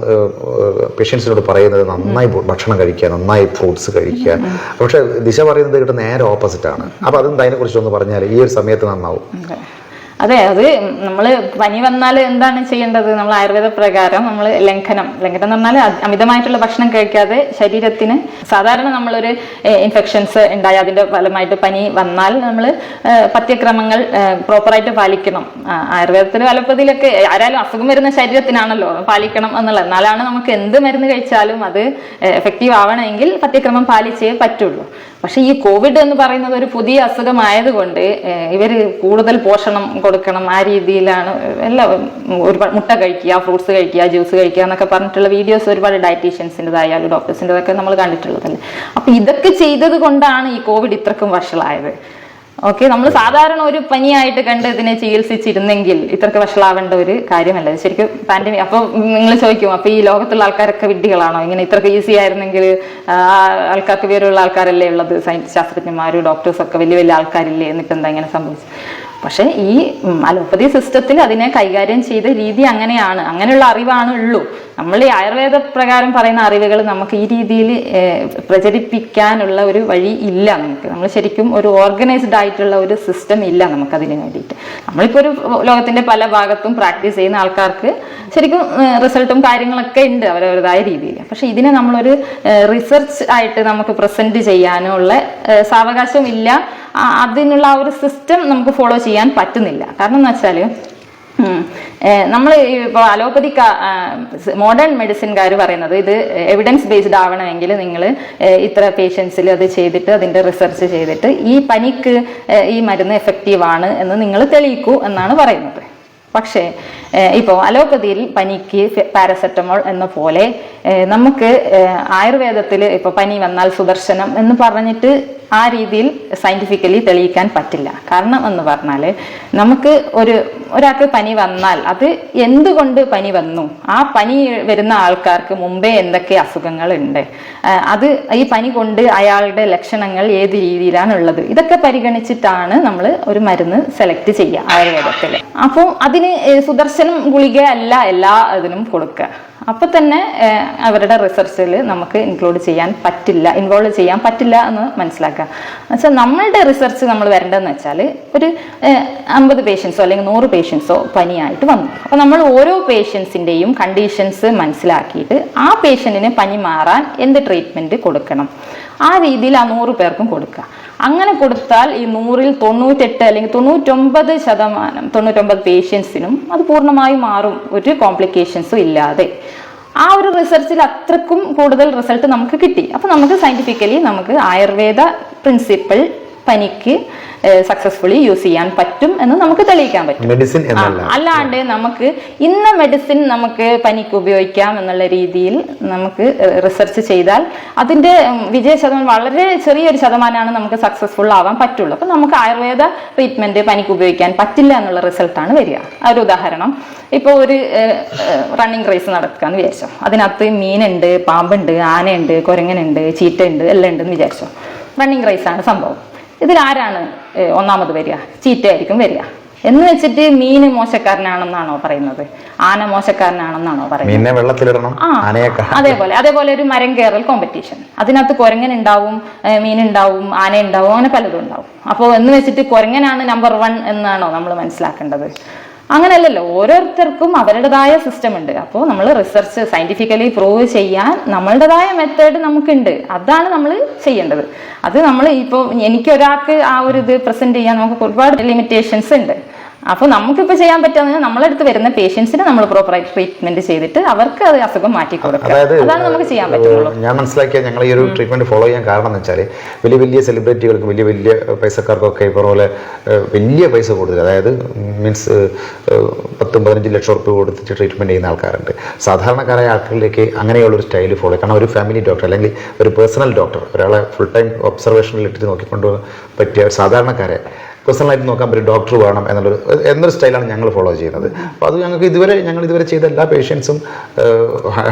പേഷ്യൻസിനോട് പറയുന്നത് നന്നായി ഭക്ഷണം കഴിക്കുക നന്നായി ഫ്രൂട്ട്സ് കഴിക്കുക. പക്ഷെ ദിശ പറയുന്നത് കിട്ടുന്ന നേരെ ഓപ്പോസിറ്റ് ആണ്. അപ്പൊ അതെന്താ അതിനെ കുറിച്ച് ഒന്ന് പറഞ്ഞാൽ ഈ ഒരു സമയത്ത് നന്നാവും. അതെ അത് നമ്മൾ പനി വന്നാൽ എന്താണ് ചെയ്യേണ്ടത്? നമ്മൾ ആയുർവേദ പ്രകാരം നമ്മൾ ലംഘനം. ലംഘനം എന്ന് പറഞ്ഞാൽ അമിതമായിട്ടുള്ള ഭക്ഷണം കഴിക്കാതെ ശരീരത്തിന് സാധാരണ നമ്മളൊരു ഇൻഫെക്ഷൻസ് ഉണ്ടായ അതിന്റെ ഫലമായിട്ട് പനി വന്നാൽ നമ്മൾ പത്യക്രമങ്ങൾ പ്രോപ്പറായിട്ട് പാലിക്കണം. ആയുർവേദത്തിൽ അലോപ്പതിയിലൊക്കെ ആരായാലും അസുഖം വരുന്ന ശരീരത്തിനാണല്ലോ പാലിക്കണം എന്നുള്ളത്. എന്നാലാണ് നമുക്ക് എന്ത് മരുന്ന് കഴിച്ചാലും അത് എഫക്റ്റീവ് ആവണമെങ്കിൽ പത്യക്രമം പാലിച്ചേ പറ്റുള്ളൂ. പക്ഷെ ഈ കോവിഡ് എന്ന് പറയുന്നത് ഒരു പുതിയ അസുഖമായതുകൊണ്ട് കൊണ്ട് ഇവർ കൂടുതൽ പോഷണം കൊടുക്കണം ആ രീതിയിലാണ് എല്ലാം ഒരുപാട് മുട്ട കഴിക്കുക ഫ്രൂട്ട്സ് കഴിക്കുക ജ്യൂസ് കഴിക്കുക എന്നൊക്കെ പറഞ്ഞിട്ടുള്ള വീഡിയോസ് ഒരുപാട് ഡയറ്റീഷ്യൻസിന്റെതായാലും ഡോക്ടേഴ്സിന്റെതൊക്കെ നമ്മൾ കണ്ടിട്ടുള്ളതല്ലേ അപ്പൊ ഇതൊക്കെ ചെയ്തത് കൊണ്ടാണ് ഈ കോവിഡ് ഇത്രക്കും വഷളായത്. ഓക്കെ നമ്മൾ സാധാരണ ഒരു പനിയായിട്ട് കണ്ട് ഇതിനെ ചികിത്സിച്ചിരുന്നെങ്കിൽ ഇത്രക്ക് വഷളാവേണ്ട ഒരു കാര്യമല്ല. ശരിക്കും പാൻഡമിക് അപ്പൊ നിങ്ങൾ ചോദിക്കും അപ്പൊ ഈ ലോകത്തുള്ള ആൾക്കാരൊക്കെ വിഡ്ഢികളാണോ? ഇങ്ങനെ ഇത്രക്ക് ഈസി ആയിരുന്നെങ്കിൽ ആൾക്കാർക്ക് വിവരമുള്ള ആൾക്കാരല്ലേ ഉള്ളത്? സയൻസ് ശാസ്ത്രജ്ഞന്മാരും ഡോക്ടേഴ്സ് ഒക്കെ വലിയ വലിയ ആൾക്കാരില്ലേ എന്നിട്ട് എന്താ ഇങ്ങനെ സംഭവിച്ചത്? പക്ഷെ ഈ അലോപ്പതി സിസ്റ്റത്തിൽ അതിനെ കൈകാര്യം ചെയ്ത രീതി അങ്ങനെയാണ്. അങ്ങനെയുള്ള അറിവാണ് ഉള്ളൂ. നമ്മൾ ഈ ആയുർവേദ പ്രകാരം പറയുന്ന അറിവുകൾ നമുക്ക് ഈ രീതിയിൽ പ്രചരിപ്പിക്കാനുള്ള ഒരു വഴി ഇല്ല നമുക്ക്. നമ്മൾ ശരിക്കും ഒരു ഓർഗനൈസ്ഡ് ആയിട്ടുള്ള ഒരു സിസ്റ്റം ഇല്ല നമുക്ക് അതിന് വേണ്ടിയിട്ട്. നമ്മളിപ്പോൾ ഒരു ലോകത്തിന്റെ പല ഭാഗത്തും പ്രാക്ടീസ് ചെയ്യുന്ന ആൾക്കാർക്ക് ശരിക്കും റിസൾട്ടും കാര്യങ്ങളൊക്കെ ഉണ്ട് അവരവരുതായ രീതിയിൽ. പക്ഷെ ഇതിനെ നമ്മളൊരു റിസർച്ച് ആയിട്ട് നമുക്ക് പ്രസന്റ് ചെയ്യാനുള്ള സാവകാശം ഇല്ല അതിനുള്ള ആ ഒരു സിസ്റ്റം നമുക്ക് ഫോളോ ചെയ്യാൻ പറ്റുന്നില്ല. കാരണം എന്ന് വെച്ചാൽ നമ്മൾ ഇപ്പോൾ അലോപ്പതി മോഡേൺ മെഡിസിൻകാർ പറയുന്നത് ഇത് എവിഡൻസ് ബേസ്ഡ് ആവണമെങ്കിൽ നിങ്ങൾ ഇത്ര പേഷ്യൻസിൽ അത് ചെയ്തിട്ട് അതിന്റെ റിസർച്ച് ചെയ്തിട്ട് ഈ പനിക്ക് ഈ മരുന്ന് എഫക്റ്റീവ് ആണ് എന്ന് നിങ്ങൾ തെളിയിക്കൂ എന്നാണ് പറയുന്നത്. പക്ഷേ ഇപ്പോൾ അലോപ്പതിയിൽ പനിക്ക് പാരസെറ്റമോൾ എന്ന പോലെ നമുക്ക് ആയുർവേദത്തിൽ ഇപ്പോൾ പനി വന്നാൽ സുദർശനം എന്ന് പറഞ്ഞിട്ട് ആ രീതിയിൽ സയന്റിഫിക്കലി തെളിയിക്കാൻ പറ്റില്ല. കാരണം എന്ന് പറഞ്ഞാൽ നമുക്ക് ഒരു ഒരാൾക്ക് പനി വന്നാൽ അത് എന്തുകൊണ്ട് പനി വന്നു? ആ പനി വരുന്ന ആൾക്കാർക്ക് മുമ്പേ എന്തൊക്കെ അസുഖങ്ങൾ ഉണ്ട് അത് ഈ പനി കൊണ്ട് അയാളുടെ ലക്ഷണങ്ങൾ ഏത് രീതിയിലാണ് ഉള്ളത് ഇതൊക്കെ പരിഗണിച്ചിട്ടാണ് നമ്മൾ ഒരു മരുന്ന് സെലക്ട് ചെയ്യുക ആയുർവേദത്തിൽ അപ്പോൾ അതിന് ഏഹ് സുദർശനം ഗുളിക അല്ല എല്ലാ ഇതിനും കൊടുക്കുക. അപ്പൊ തന്നെ അവരുടെ റിസർച്ചിൽ നമുക്ക് ഇൻക്ലൂഡ് ചെയ്യാൻ പറ്റില്ല ഇൻവോൾവ് ചെയ്യാൻ പറ്റില്ല എന്ന് മനസ്സിലാക്കുക. എന്നുവെച്ചാൽ നമ്മളുടെ റിസർച്ച് നമ്മൾ വരേണ്ടതെന്ന് വെച്ചാൽ ഒരു അമ്പത് പേഷ്യൻസോ അല്ലെങ്കിൽ നൂറ് പേഷ്യൻസോ പനിയായിട്ട് വന്നു. അപ്പോൾ നമ്മൾ ഓരോ പേഷ്യൻസിന്റെയും കണ്ടീഷൻസ് മനസ്സിലാക്കിയിട്ട് ആ പേഷ്യന്റിന് പനി മാറാൻ എന്ത് ട്രീറ്റ്മെന്റ് കൊടുക്കണം? ആ രീതിയിൽ ആ നൂറ് പേർക്കും കൊടുക്കുക. അങ്ങനെ കൊടുത്താൽ ഈ നൂറിൽ തൊണ്ണൂറ്റെട്ട് അല്ലെങ്കിൽ തൊണ്ണൂറ്റൊമ്പത് ശതമാനം തൊണ്ണൂറ്റൊമ്പത് പേഷ്യൻസിനും അത് പൂർണമായി മാറും. ഒരു കോംപ്ലിക്കേഷൻസും ഇല്ലാതെ. ആ ഒരു റിസർച്ചിൽ അത്രക്കും കൂടുതൽ റിസൾട്ട് നമുക്ക് കിട്ടി. അപ്പൊ നമുക്ക് സയന്റിഫിക്കലി നമുക്ക് ആയുർവേദ പ്രിൻസിപ്പിൾ പനിക്ക് സക്സസ്ഫുള്ളി യൂസ് ചെയ്യാൻ പറ്റും എന്ന് നമുക്ക് തെളിയിക്കാൻ പറ്റും. മെഡിസിൻ അല്ലാണ്ട് നമുക്ക് ഇന്ന മെഡിസിൻ നമുക്ക് പനിക്ക് ഉപയോഗിക്കാം എന്നുള്ള രീതിയിൽ നമുക്ക് റിസർച്ച് ചെയ്താൽ അതിന്റെ വിജയ ശതമാനം വളരെ ചെറിയൊരു ശതമാനമാണ് നമുക്ക് സക്സസ്ഫുൾ ആവാൻ പറ്റുള്ളൂ. അപ്പൊ നമുക്ക് ആയുർവേദ ട്രീറ്റ്മെന്റ് പനിക്ക് ഉപയോഗിക്കാൻ പറ്റില്ല എന്നുള്ള റിസൾട്ടാണ് വരിക. ആ ഒരു ഉദാഹരണം. ഇപ്പോൾ ഒരു റണ്ണിങ് റേസ് നടക്കാന്ന് വിചാരിച്ചോ. അതിനകത്ത് മീനുണ്ട് പാമ്പുണ്ട് ആനയുണ്ട് കുരങ്ങനുണ്ട് ചീറ്റയുണ്ട് എല്ലാം ഉണ്ടെന്ന് വിചാരിച്ചോ. റണ്ണിങ് റേസ് ആണ് സംഭവം. ഇതിൽ ആരാണ് ഏഹ്, ഒന്നാമത് വരിക? ചീറ്റയായിരിക്കും വരിക. എന്ന് വെച്ചിട്ട് മീന് മോശക്കാരനാണെന്നാണോ പറയുന്നത്? ആന മോശക്കാരനാണെന്നാണോ പറയുന്നത്? അതേപോലെ അതേപോലെ ഒരു മരം കയറൽ കോമ്പറ്റീഷൻ അതിനകത്ത് കുരങ്ങൻ ഉണ്ടാവും മീൻ ഉണ്ടാവും ആന ഉണ്ടാവും അങ്ങനെ പലതും ഉണ്ടാവും. അപ്പോൾ എന്ന് വെച്ചിട്ട് കുരങ്ങനാണ് നമ്പർ വൺ എന്നാണോ നമ്മൾ മനസ്സിലാക്കേണ്ടത്? അങ്ങനെയല്ലല്ലോ ഓരോരുത്തർക്കും അവരുടേതായ സിസ്റ്റം ഉണ്ട്. അപ്പോൾ നമ്മൾ റിസർച്ച് സയന്റിഫിക്കലി പ്രൂവ് ചെയ്യാൻ നമ്മളുടേതായ മെത്തേഡ് നമുക്കുണ്ട്. അതാണ് നമ്മൾ ചെയ്യേണ്ടത്. അത് നമ്മൾ ഇപ്പോൾ എനിക്ക് ഒരാൾക്ക് ആ ഒരു ഇത് പ്രസന്റ് ചെയ്യാൻ നമുക്ക് ഒരുപാട് ലിമിറ്റേഷൻസ് ഉണ്ട്. അപ്പോൾ നമുക്കിപ്പോൾ ചെയ്യാൻ പറ്റുന്നത് നമ്മളടുത്ത് വരുന്ന പേഷ്യൻസിന് നമ്മൾ പ്രോപ്പറായി ട്രീറ്റ്മെന്റ് ചെയ്തിട്ട് അവർക്ക് അത് അസുഖം മാറ്റി കൊടുക്കുക. അതായത് അതാണ് നമുക്ക് ചെയ്യാൻ പറ്റുള്ളൂ. ഞാൻ മനസ്സിലാക്കിയ ഞങ്ങൾ ഈ ഒരു ട്രീറ്റ്മെന്റ് ഫോളോ ചെയ്യാൻ കാരണം എന്ന് വെച്ചാൽ വലിയ വലിയ സെലിബ്രിറ്റികൾക്കും വലിയ വലിയ പൈസക്കാർക്കൊക്കെ ഇപ്പോൾ പോലെ വലിയ പൈസ കൂടുതൽ. അതായത് മീൻസ് പത്തും പതിനഞ്ച് ലക്ഷം റുപ്യ കൊടുത്തിട്ട് ട്രീറ്റ്മെന്റ് ചെയ്യുന്ന ആൾക്കാരുണ്ട്. സാധാരണക്കാരായ ആൾക്കാരിലേക്ക് അങ്ങനെയുള്ളൊരു സ്റ്റൈൽ ഫോളോ കാരണം ഒരു ഫാമിലി ഡോക്ടർ അല്ലെങ്കിൽ ഒരു പേഴ്സണൽ ഡോക്ടർ ഒരാളെ ഫുൾ ടൈം ഒബ്സർവേഷനിൽ ഇട്ടിട്ട് നോക്കിക്കൊണ്ട് പറ്റിയ സാധാരണക്കാരെ പേഴ്സണലായിട്ട് നോക്കാൻ പറ്റും ഡോക്ടർ വേണം എന്നുള്ളൊരു എന്നൊരു സ്റ്റൈലാണ് ഞങ്ങൾ ഫോളോ ചെയ്യുന്നത്. അപ്പോൾ അത് ഞങ്ങൾക്ക് ഇതുവരെ ഞങ്ങൾ ഇതുവരെ ചെയ്ത എല്ലാ പേഷ്യൻസും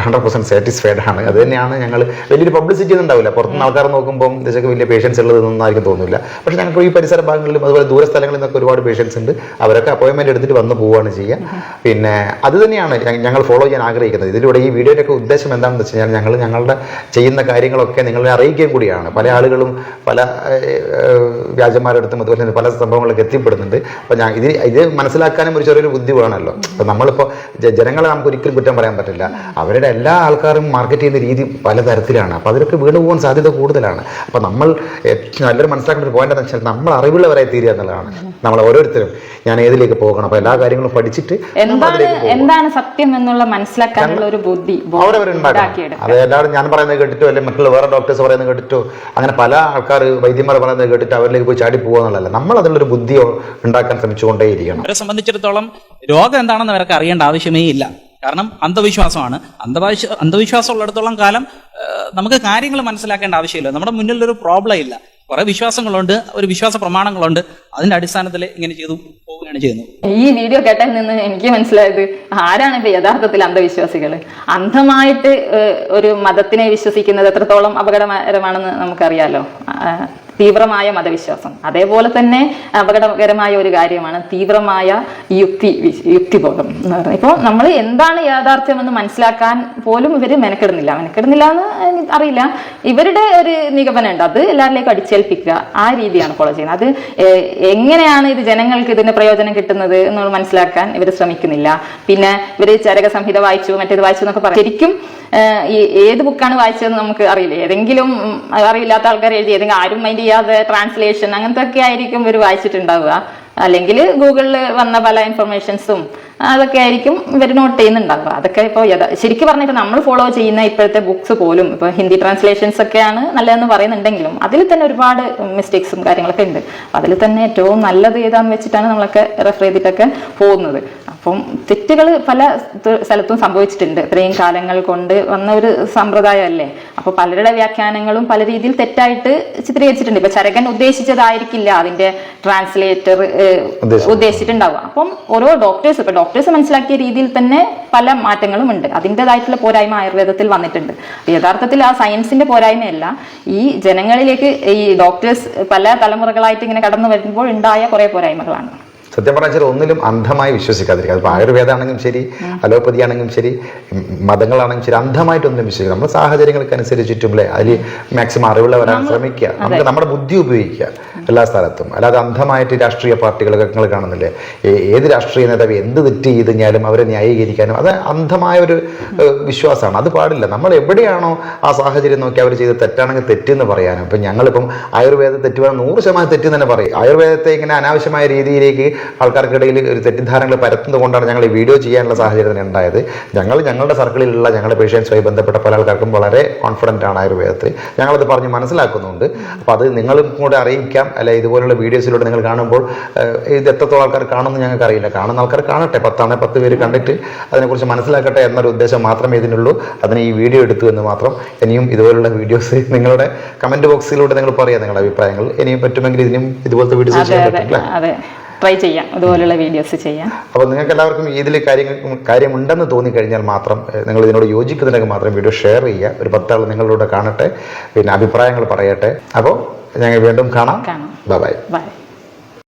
ഹൺഡ്രഡ് പെർസെന്റ് സാറ്റിസ്ഫൈഡ് ആണ്. അത് തന്നെയാണ് ഞങ്ങൾ വലിയൊരു പബ്ലിസിറ്റി ഒന്നും ഉണ്ടാവില്ല. പുറത്തുനിന്ന് ആൾക്കാർ നോക്കുമ്പോൾ ഇതൊക്കെ വലിയ പേഷ്യൻസ് ഉള്ളതൊന്നും ആയിരിക്കും തോന്നില്ല പക്ഷേ ഞങ്ങൾക്ക് ഈ പരിസര ഭാഗങ്ങളിലും അതുപോലെ ദൂര സ്ഥലങ്ങളിൽ നിന്നൊക്കെ ഒരുപാട് പേഷ്യൻസ് ഉണ്ട്. അവരൊക്കെ അപ്പോയിൻമെന്റ് എടുത്തിട്ട് വന്ന് പോവുകയാണ് ചെയ്യുക. പിന്നെ അത് തന്നെയാണ് ഞങ്ങൾ ഫോളോ ചെയ്യാൻ ആഗ്രഹിക്കുന്നത്. ഇതിലൂടെ ഈ വീഡിയോയുടെ ഒക്കെ ഉദ്ദേശം എന്താണെന്ന് വെച്ച് കഴിഞ്ഞാൽ ഞങ്ങൾ ഞങ്ങളുടെ ചെയ്യുന്ന കാര്യങ്ങളൊക്കെ നിങ്ങളെ അറിയിക്കുകയും കൂടിയാണ്. പല ആളുകളും പല വ്യാജന്മാരെടുത്തും അതുപോലെ തന്നെ പല സംഭവങ്ങളിലേക്ക് എത്തിപ്പെടുന്നുണ്ട്. അപ്പോൾ ഞാൻ ഇത് ഇത് മനസ്സിലാക്കാനും ഒരു ചെറിയൊരു ബുദ്ധി വേണമല്ലോ. അപ്പോൾ നമ്മളിപ്പോൾ ജനങ്ങളെ നമുക്ക് ഒരിക്കലും കുറ്റം പറയാൻ പറ്റില്ല. അവരുടെ എല്ലാ ആൾക്കാരും മാർക്കറ്റ് ചെയ്യുന്ന രീതി പലതരത്തിലാണ്. അപ്പോൾ അതിലൊക്കെ വീണ് പോകാൻ സാധ്യത കൂടുതലാണ്. അപ്പോൾ നമ്മൾ ഏറ്റവും നല്ലൊരു മനസ്സിലാക്കേണ്ട ഒരു പോയിന്റ് എന്താണെന്ന് വെച്ചാൽ നമ്മൾ അറിവുള്ളവരായി തീരുക എന്നുള്ളതാണ്. നമ്മൾ ഓരോരുത്തരും ഞാൻ ഏതിലേക്ക് പോകണം. അപ്പോൾ എല്ലാ കാര്യങ്ങളും പഠിച്ചിട്ട് എന്താണ് സത്യം എന്നുള്ള മനസ്സിലാക്കാനുള്ള ഒരു ബുദ്ധി ഉണ്ടാക്കിയെടുക്കുക അത് എല്ലാവരും ഞാൻ പറയുന്നത് കേട്ടിട്ടോ അല്ലെങ്കിൽ മറ്റുള്ള വേറെ ഡോക്ടേഴ്സ് പറയുന്നത് കേട്ടിട്ടോ അങ്ങനെ പല ആൾക്കാർ വൈദ്യന്മാർ പറയുന്നത് കേട്ടിട്ട് അവരിലേക്ക് പോയി ചാടി പോകുക എന്നുള്ളതല്ല. നമ്മൾ അതിനുള്ളൊരു ബുദ്ധി ഉണ്ടാക്കാൻ ശ്രമിച്ചുകൊണ്ടേയിരിക്കണം. അവരെ സംബന്ധിച്ചിടത്തോളം രോഗം എന്താണെന്ന് അവർക്ക് അറിയേണ്ട ആവശ്യമേ ഇല്ല. കാരണം അന്ധവിശ്വാസമാണ്. അന്ധവിശ്വ അന്ധവിശ്വാസം ഉള്ളിടത്തോളം കാലം നമുക്ക് കാര്യങ്ങൾ മനസ്സിലാക്കേണ്ട ആവശ്യമില്ല. നമ്മുടെ മുന്നിലൊരു പ്രോബ്ലം ഇല്ല. കുറെ വിശ്വാസങ്ങളുണ്ട് ഒരു വിശ്വാസ പ്രമാണങ്ങളുണ്ട്. അതിന്റെ അടിസ്ഥാനത്തിൽ ഇങ്ങനെ ചെയ്തു പോവുകയാണ് ചെയ്യുന്നത്. ഈ വീഡിയോ കേട്ടതിൽ നിന്ന് എനിക്ക് മനസ്സിലായത് ആരാണ് ഇപ്പൊ യഥാർത്ഥത്തിൽ അന്ധവിശ്വാസികൾ അന്ധമായിട്ട് ഒരു മതത്തിനെ വിശ്വസിക്കുന്നത് എത്രത്തോളം അപകടകരമാണെന്ന് നമുക്കറിയാലോ. തീവ്രമായ മതവിശ്വാസം. അതേപോലെ തന്നെ അപകടകരമായ ഒരു കാര്യമാണ് തീവ്രമായ യുക്തി യുക്തിബോധം എന്ന് പറയുന്നത്. ഇപ്പോൾ നമ്മൾ എന്താണ് യാഥാർത്ഥ്യമെന്ന് മനസ്സിലാക്കാൻ പോലും ഇവർ മെനക്കെടുന്നില്ല. മെനക്കെടുന്നില്ല എന്ന് അറിയില്ല. ഇവരുടെ ഒരു നിഗമനം ഉണ്ട് അത് എല്ലാവരിലേക്കും അടിച്ചേൽപ്പിക്കുക. ആ രീതിയാണ് ഫോളോ ചെയ്യുന്നത്. അത് എങ്ങനെയാണ് ഇത് ജനങ്ങൾക്ക് ഇതിന് പ്രയോജനം കിട്ടുന്നത് എന്ന് മനസ്സിലാക്കാൻ ഇവർ ശ്രമിക്കുന്നില്ല. പിന്നെ ഇവർ ചരക സംഹിത വായിച്ചു മറ്റേത് വായിച്ചു എന്നൊക്കെ പറയും. ശരിക്കും ഈ ഏത് ബുക്കാണ് വായിച്ചതെന്ന് നമുക്ക് അറിയില്ല. ഏതെങ്കിലും അറിയില്ലാത്ത ആൾക്കാർ എഴുതി ഏതെങ്കിലും ആരും മൈൻഡ് ചെയ്യാതെ ട്രാൻസ്ലേഷൻ അങ്ങനത്തെ ഒക്കെ ആയിരിക്കും ഇവർ വായിച്ചിട്ടുണ്ടാവുക. അല്ലെങ്കിൽ ഗൂഗിളിൽ വന്ന പല ഇൻഫർമേഷൻസും അതൊക്കെ ആയിരിക്കും ഇവർ നോട്ട് ചെയ്യുന്നുണ്ടാവുക. അതൊക്കെ ഇപ്പോൾ ശരിക്കും ശരിക്കും പറഞ്ഞിട്ട് നമ്മൾ ഫോളോ ചെയ്യുന്ന ഇപ്പോഴത്തെ ബുക്സ് പോലും ഇപ്പോൾ ഹിന്ദി ട്രാൻസ്ലേഷൻസ് ഒക്കെയാണ് നല്ലതെന്ന് പറയുന്നുണ്ടെങ്കിലും അതിൽ തന്നെ ഒരുപാട് മിസ്റ്റേക്സും കാര്യങ്ങളൊക്കെ ഉണ്ട്. അതിൽ തന്നെ ഏറ്റവും നല്ലത് ഏതാന്ന് വെച്ചിട്ടാണ് നമ്മളൊക്കെ റെഫർ ചെയ്തിട്ടൊക്കെ പോകുന്നത്. അപ്പം തെറ്റുകൾ പല സ്ഥ- സ്ഥലത്തും സംഭവിച്ചിട്ടുണ്ട്. ഇത്രയും കാലങ്ങൾ കൊണ്ട് വന്ന ഒരു സമ്പ്രദായമല്ലേ? അപ്പോൾ പലരുടെ വ്യാഖ്യാനങ്ങളും പല രീതിയിൽ തെറ്റായിട്ട് ചിത്രീകരിച്ചിട്ടുണ്ട്. ഇപ്പൊ ചരകൻ ഉദ്ദേശിച്ചതായിരിക്കില്ല അതിന്റെ ട്രാൻസ്ലേറ്റർ ഉദ്ദേശിച്ചിട്ടുണ്ടാവുക. അപ്പം ഓരോ ഡോക്ടേഴ്സ് ഇപ്പൊ ഡോക്ടേഴ്സ് മനസ്സിലാക്കിയ രീതിയിൽ തന്നെ പല മാറ്റങ്ങളും ഉണ്ട്. അതിന്റെതായിട്ടുള്ള പോരായ്മ ആയുർവേദത്തിൽ വന്നിട്ടുണ്ട്. യഥാർത്ഥത്തിൽ ആ സയൻസിന്റെ പോരായ്മയല്ല. ഈ ജനങ്ങളിലേക്ക് ഈ ഡോക്ടേഴ്സ് പല തലമുറകളായിട്ട് ഇങ്ങനെ കടന്നു വരുമ്പോൾ ഉണ്ടായ കുറെ പോരായ്മകളാണ്. സത്യം പറഞ്ഞാൽ ഒന്നിലും അന്ധമായി വിശ്വസിക്കാതിരിക്കുക. അതിപ്പോൾ ആയുർവേദമാണെങ്കിലും ശരി അലോപ്പതി ആണെങ്കിലും ശരി മതങ്ങളാണെങ്കിലും ശരി അന്ധമായിട്ടൊന്നും വിശ്വസിക്കുക. നമ്മുടെ സാഹചര്യങ്ങൾക്ക് അനുസരിച്ചിട്ടും അല്ലേ? അതിൽ മാക്സിമം അറിവുള്ള വരാൻ ശ്രമിക്കുക. നമുക്ക് നമ്മുടെ ബുദ്ധി ഉപയോഗിക്കുക. എല്ലാ സ്ഥലത്തും. അല്ലാതെ അന്ധമായിട്ട് രാഷ്ട്രീയ പാർട്ടികളൊക്കെ നിങ്ങൾ കാണുന്നില്ലേ? ഏത് രാഷ്ട്രീയ നേതാവ് എന്ത് തെറ്റ് ചെയ്ത് കഴിഞ്ഞാലും അവരെ ന്യായീകരിക്കാനും അത് അന്ധമായ ഒരു വിശ്വാസമാണ്. അത് പാടില്ല. നമ്മൾ എവിടെയാണോ ആ സാഹചര്യം നോക്കി അവർ ചെയ്ത് തെറ്റാണെങ്കിൽ തെറ്റെന്ന് പറയാനും. ഇപ്പം ഞങ്ങളിപ്പം ആയുർവേദ തെറ്റ് പറഞ്ഞാൽ നൂറ് ശതമാനം തെറ്റ് തന്നെ പറയും. ആയുർവേദത്തെ ഇങ്ങനെ അനാവശ്യമായ രീതിയിലേക്ക് ആൾക്കാർക്കിടയിൽ ഒരു തെറ്റിദ്ധാരണകൾ പരത്തുന്നത് കൊണ്ടാണ് ഞങ്ങൾ ഈ വീഡിയോ ചെയ്യാനുള്ള സാഹചര്യം തന്നെ ഉണ്ടായത്. ഞങ്ങൾ ഞങ്ങളുടെ സർക്കിളിലുള്ള ഞങ്ങളുടെ പേഷ്യൻസുമായി ബന്ധപ്പെട്ട പല ആൾക്കാർക്കും വളരെ കോൺഫിഡന്റ് ആണ് ആയുർവേദത്തിൽ. ഞങ്ങളത് പറഞ്ഞ് മനസ്സിലാക്കുന്നുണ്ട്. അപ്പോൾ അത് നിങ്ങളും കൂടെ അറിയിക്കാം. അല്ലെ ഇതുപോലുള്ള വീഡിയോസിലൂടെ നിങ്ങൾ കാണുമ്പോൾ ഇത് എത്രത്തോളം ആൾക്കാർ കാണുമെന്ന് ഞങ്ങൾക്ക് അറിയില്ല. കാണുന്ന ആൾക്കാർ കാണട്ടെ പത്താണെ പത്ത് പേര് കണ്ടിട്ട് അതിനെക്കുറിച്ച് മനസ്സിലാക്കട്ടെ എന്നൊരു ഉദ്ദേശം മാത്രമേ ഇതിനുള്ളൂ. അതിന് ഈ വീഡിയോ എടുത്തു എന്ന് മാത്രം. ഇനിയും ഇതുപോലുള്ള വീഡിയോസ് നിങ്ങളുടെ കമന്റ് ബോക്സിലൂടെ നിങ്ങൾ പറയാം നിങ്ങളുടെ അഭിപ്രായങ്ങൾ. ഇനിയും പറ്റുമെങ്കിൽ ഇതിനും ഇതുപോലത്തെ വീഡിയോസ് ചെയ്യാൻ പറ്റും അല്ലേ? ട്രൈ ചെയ്യാം. അതുപോലെയുള്ള വീഡിയോസ് ചെയ്യാം. അപ്പോൾ നിങ്ങൾക്ക് എല്ലാവർക്കും ഇതിൽ കാര്യങ്ങൾ കാര്യമുണ്ടെന്ന് തോന്നിക്കഴിഞ്ഞാൽ മാത്രം നിങ്ങൾ ഇതിനോട് യോജിക്കുന്നതിനൊക്കെ മാത്രം വീഡിയോ ഷെയർ ചെയ്യുക. ഒരു പത്താൾ നിങ്ങളിലൂടെ കാണട്ടെ പിന്നെ അഭിപ്രായങ്ങൾ പറയട്ടെ. അപ്പോൾ ഞങ്ങൾ വീണ്ടും കാണാം. കാണാം. Bye bye